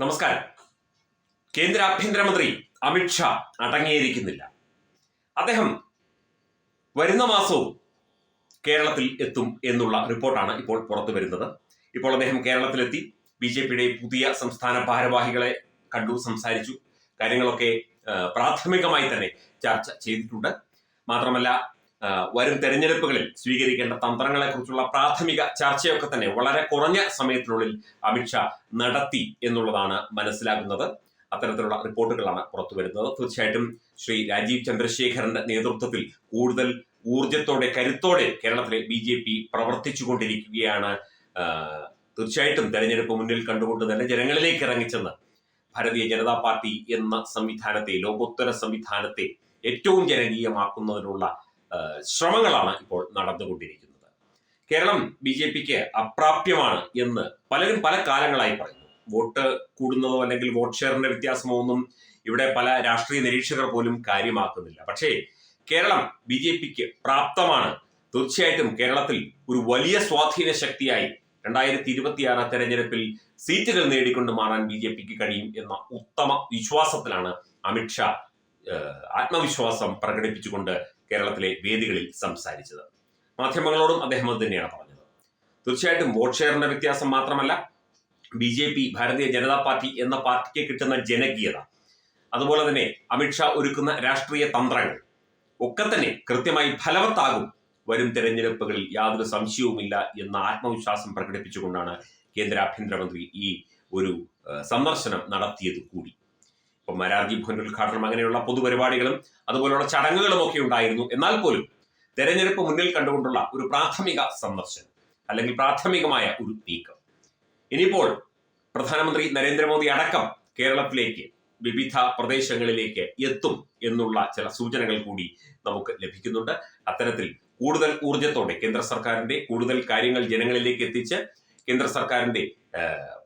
നമസ്കാരം. കേന്ദ്ര ആഭ്യന്തരമന്ത്രി അമിത്ഷാ അടങ്ങിയിരിക്കുന്നില്ല. അദ്ദേഹം വരുന്ന മാസവും കേരളത്തിൽ എത്തും എന്നുള്ള റിപ്പോർട്ടാണ് ഇപ്പോൾ പുറത്തു വരുന്നത്. ഇപ്പോൾ അദ്ദേഹം കേരളത്തിലെത്തി. ബി ജെ പിയുടെ പുതിയ സംസ്ഥാന ഭാരവാഹികളെ കണ്ടു സംസാരിച്ചു. കാര്യങ്ങളൊക്കെ പ്രാഥമികമായി തന്നെ ചർച്ച ചെയ്തിട്ടുണ്ട്. മാത്രമല്ല വരും തെരഞ്ഞെടുപ്പുകളിൽ സ്വീകരിക്കേണ്ട തന്ത്രങ്ങളെക്കുറിച്ചുള്ള പ്രാഥമിക ചർച്ചയൊക്കെ തന്നെ വളരെ കുറഞ്ഞ സമയത്തിനുള്ളിൽ അമിത്ഷാ നടത്തി എന്നുള്ളതാണ് മനസ്സിലാക്കുന്നത് അത്തരത്തിലുള്ള റിപ്പോർട്ടുകളാണ് പുറത്തു വരുന്നത്. തീർച്ചയായിട്ടും ശ്രീ രാജീവ് ചന്ദ്രശേഖരന്റെ നേതൃത്വത്തിൽ കൂടുതൽ ഊർജത്തോടെ കരുത്തോടെ കേരളത്തിലെ ബി ജെ പി പ്രവർത്തിച്ചുകൊണ്ടിരിക്കുകയാണ്. കൊണ്ടിരിക്കുകയാണ് തീർച്ചയായിട്ടും തെരഞ്ഞെടുപ്പ് മുന്നിൽ കണ്ടുകൊണ്ട് തന്നെ ജനങ്ങളിലേക്ക് ഇറങ്ങിച്ചെന്ന് ഭാരതീയ ജനതാ പാർട്ടി എന്ന സംവിധാനത്തെ ലോകോത്തര സംവിധാനത്തെ ഏറ്റവും ജനകീയമാക്കുന്നതിനുള്ള ശ്രമങ്ങളാണ് ഇപ്പോൾ നടന്നുകൊണ്ടിരിക്കുന്നത്. കേരളം ബി ജെ പിക്ക് അപ്രാപ്യമാണ് എന്ന് പലരും പല കാലങ്ങളായി പറയുന്നു. വോട്ട് കൂടുന്നതോ അല്ലെങ്കിൽ വോട്ട് ഷെയറിന്റെ വ്യത്യാസമോ ഒന്നും ഇവിടെ പല രാഷ്ട്രീയ നിരീക്ഷകർ പോലും കാര്യമാക്കുന്നില്ല. പക്ഷേ കേരളം ബി ജെ പിക്ക് പ്രാപ്തമാണ്. തീർച്ചയായിട്ടും കേരളത്തിൽ ഒരു വലിയ സ്വാധീന ശക്തിയായി രണ്ടായിരത്തി ഇരുപത്തിയാറ് തെരഞ്ഞെടുപ്പിൽ സീറ്റുകൾ നേടിക്കൊണ്ട് മാറാൻ ബി ജെ പിക്ക് കഴിയും എന്ന ഉത്തമ വിശ്വാസത്തിലാണ് അമിത്ഷാ ആത്മവിശ്വാസം പ്രകടിപ്പിച്ചുകൊണ്ട് കേരളത്തിലെ വേദികളിൽ സംസാരിച്ചത്. മാധ്യമങ്ങളോടും അദ്ദേഹം അത് തന്നെയാണ് പറഞ്ഞത്. തീർച്ചയായിട്ടും വോട്ട് ഷെയറിന്റെ വ്യത്യാസം മാത്രമല്ല ബി ജെ പി ഭാരതീയ ജനതാ പാർട്ടി എന്ന പാർട്ടിക്ക് കിട്ടുന്ന ജനകീയത അതുപോലെ തന്നെ അമിത്ഷാ ഒരുക്കുന്ന രാഷ്ട്രീയ തന്ത്രങ്ങൾ ഒക്കെ തന്നെ കൃത്യമായി ഫലവത്താകും വരും തെരഞ്ഞെടുപ്പുകളിൽ യാതൊരു സംശയവുമില്ല എന്ന ആത്മവിശ്വാസം പ്രകടിപ്പിച്ചുകൊണ്ടാണ് കേന്ദ്ര ആഭ്യന്തരമന്ത്രി ഈ ഒരു സന്ദർശനം നടത്തിയത് കൂടി. ഇപ്പം മരാർജി ഭവൻ ഉദ്ഘാടനം അങ്ങനെയുള്ള പൊതുപരിപാടികളും അതുപോലുള്ള ചടങ്ങുകളും ഒക്കെ ഉണ്ടായിരുന്നു. എന്നാൽ പോലും തെരഞ്ഞെടുപ്പ് മുന്നിൽ കണ്ടുകൊണ്ടുള്ള ഒരു പ്രാഥമിക സന്ദർശനം അല്ലെങ്കിൽ പ്രാഥമികമായ ഒരു നീക്കം. ഇനിയിപ്പോൾ പ്രധാനമന്ത്രി നരേന്ദ്രമോദി അടക്കം കേരളത്തിലേക്ക് വിവിധ പ്രദേശങ്ങളിലേക്ക് എത്തും എന്നുള്ള ചില സൂചനകൾ കൂടി നമുക്ക് ലഭിക്കുന്നുണ്ട്. അത്തരത്തിൽ കൂടുതൽ ഊർജത്തോടെ കേന്ദ്ര സർക്കാരിന്റെ കൂടുതൽ കാര്യങ്ങൾ ജനങ്ങളിലേക്ക് എത്തിച്ച് കേന്ദ്ര സർക്കാരിന്റെ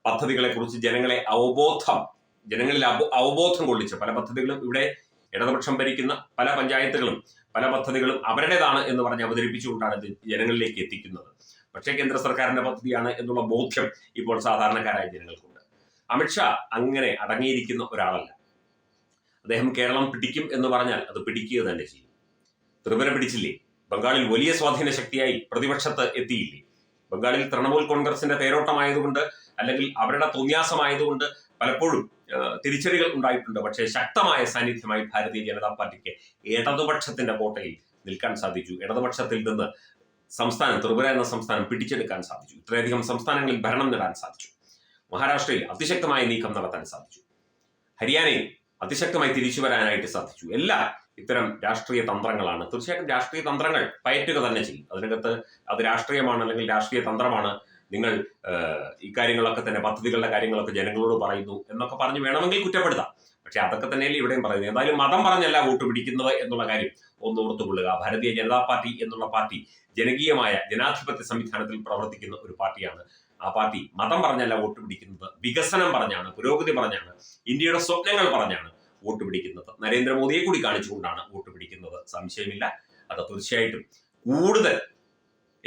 പദ്ധതികളെ കുറിച്ച് ജനങ്ങളെ അവബോധം ജനങ്ങളിൽ അവബോധം കൊള്ളിച്ച് പല പദ്ധതികളും ഇവിടെ ഇടതുപക്ഷം ഭരിക്കുന്ന പല പഞ്ചായത്തുകളും പല പദ്ധതികളും അവരുടേതാണ് എന്ന് പറഞ്ഞ് അവതരിപ്പിച്ചുകൊണ്ടാണ് ഇത് ജനങ്ങളിലേക്ക് എത്തിക്കുന്നത്. പക്ഷേ കേന്ദ്ര സർക്കാരിന്റെ പദ്ധതിയാണ് എന്നുള്ള ബോധ്യം ഇപ്പോൾ സാധാരണക്കാരായ ജനങ്ങൾക്കുണ്ട്. അമിത്ഷാ അങ്ങനെ അടങ്ങിയിരിക്കുന്ന ഒരാളല്ല. അദ്ദേഹം കേരളം പിടിക്കും എന്ന് പറഞ്ഞാൽ അത് പിടിക്കുക തന്നെ ചെയ്യും. ത്രിപുര പിടിച്ചില്ലേ? ബംഗാളിൽ വലിയ സ്വാധീന ശക്തിയായി പ്രതിപക്ഷത്ത് എത്തിയില്ലേ? ബംഗാളിൽ തൃണമൂൽ കോൺഗ്രസിന്റെ തേരോട്ടമായതുകൊണ്ട് അല്ലെങ്കിൽ അവരുടെ തോന്യാസമായതുകൊണ്ട് പലപ്പോഴും തിരിച്ചടികൾ ഉണ്ടായിട്ടുണ്ട്. പക്ഷേ ശക്തമായ സാന്നിധ്യമായി ഭാരതീയ ജനതാ പാർട്ടിക്ക് ഇടതുപക്ഷത്തിന്റെ കോട്ടയിൽ നിൽക്കാൻ സാധിച്ചു. ഇടതുപക്ഷത്തിൽ നിന്ന് സംസ്ഥാനം ത്രിപുര എന്ന സംസ്ഥാനം പിടിച്ചെടുക്കാൻ സാധിച്ചു. ഇത്രയധികം സംസ്ഥാനങ്ങളിൽ ഭരണം നേടാൻ സാധിച്ചു. മഹാരാഷ്ട്രയിൽ അതിശക്തമായ നീക്കം നടത്താൻ സാധിച്ചു. ഹരിയാനയിൽ അതിശക്തമായി തിരിച്ചു വരാനായിട്ട് സാധിച്ചു. എല്ലാ ഇത്തരം രാഷ്ട്രീയ തന്ത്രങ്ങളാണ്. തീർച്ചയായിട്ടും രാഷ്ട്രീയ തന്ത്രങ്ങൾ പയറ്റുക തന്നെ ചെയ്യും. അതിനകത്ത് അത് രാഷ്ട്രീയമാണ് അല്ലെങ്കിൽ രാഷ്ട്രീയ തന്ത്രമാണ് നിങ്ങൾ ഇക്കാര്യങ്ങളൊക്കെ തന്നെ പദ്ധതികളുടെ കാര്യങ്ങളൊക്കെ ജനങ്ങളോട് പറയുന്നു എന്നൊക്കെ പറഞ്ഞ് വേണമെങ്കിൽ കുറ്റപ്പെടുത്താം. പക്ഷെ അതൊക്കെ തന്നെയല്ലേ ഇവിടെയും പറയുന്നത്. എന്തായാലും മതം പറഞ്ഞല്ല വോട്ട് പിടിക്കുന്നത് എന്നുള്ള കാര്യം ഒന്ന് ഓർത്തുകൊള്ളുക ഭാരതീയ ജനതാ പാർട്ടി എന്നുള്ള പാർട്ടി ജനകീയമായ ജനാധിപത്യ സംവിധാനത്തിൽ പ്രവർത്തിക്കുന്ന ഒരു പാർട്ടിയാണ്. ആ പാർട്ടി മതം പറഞ്ഞല്ല വോട്ട് പിടിക്കുന്നത്. വികസനം പറഞ്ഞാണ് പുരോഗതി പറഞ്ഞാണ് ഇന്ത്യയുടെ സ്വപ്നങ്ങൾ പറഞ്ഞാണ് വോട്ട് പിടിക്കുന്നത്. നരേന്ദ്രമോദിയെ കൂടി കാണിച്ചുകൊണ്ടാണ് വോട്ട് പിടിക്കുന്നത്. സംശയമില്ല. അത് തീർച്ചയായിട്ടും കൂടുതൽ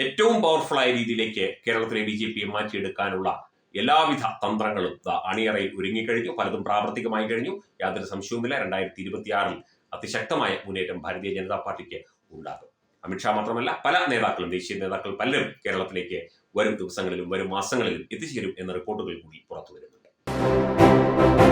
ഏറ്റവും പവർഫുൾ ആയ രീതിയിലേക്ക് കേരളത്തിലെ ബി ജെ പിയെ മാറ്റിയെടുക്കാനുള്ള എല്ലാവിധ തന്ത്രങ്ങളും അണിയറയിൽ ഒരുങ്ങിക്കഴിഞ്ഞു. പലതും പ്രാവർത്തികമായി കഴിഞ്ഞു. യാതൊരു സംശയവുമില്ല. രണ്ടായിരത്തി ഇരുപത്തിയാറിൽ അതിശക്തമായ മുന്നേറ്റം ഭാരതീയ ജനതാ പാർട്ടിക്ക് ഉണ്ടാകും. അമിത്ഷാ മാത്രമല്ല പല നേതാക്കളും ദേശീയ നേതാക്കൾ പലരും കേരളത്തിലേക്ക് വരും ദിവസങ്ങളിലും വരും മാസങ്ങളിലും എത്തിച്ചേരും എന്ന റിപ്പോർട്ടുകൾ കൂടി പുറത്തു വരുന്നുണ്ട്